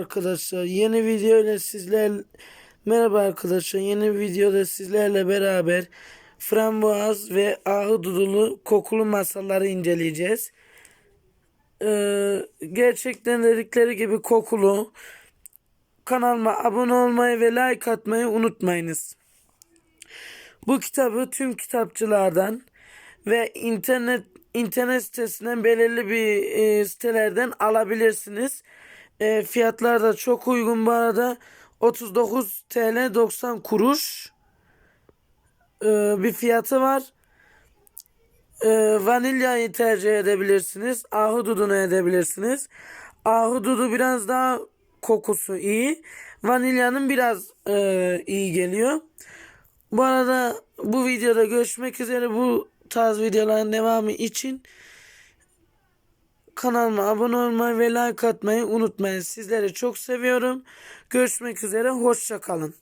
arkadaşlar. Yeni video ile sizler Merhaba arkadaşlar. Yeni videoda sizlerle beraber frambuaz ve ahududulu kokulu masaları inceleyeceğiz. Ee, gerçekten dedikleri gibi kokulu. Kanalıma abone olmayı ve like atmayı unutmayınız. Bu kitabı tüm kitapçılardan ve internet internet sitesinden belirli bir e, sitelerden alabilirsiniz. E, fiyatlar da çok uygun bu arada. 39 TL 90 kuruş e, bir fiyatı var. E, vanilyayı tercih edebilirsiniz. Ahududunu edebilirsiniz. Ahududu biraz daha kokusu iyi. Vanilyanın biraz e, iyi geliyor. Bu arada bu videoda görüşmek üzere. Bu tarz videoların devamı için kanalıma abone olmayı ve like atmayı unutmayın. Sizleri çok seviyorum. Görüşmek üzere. Hoşça kalın.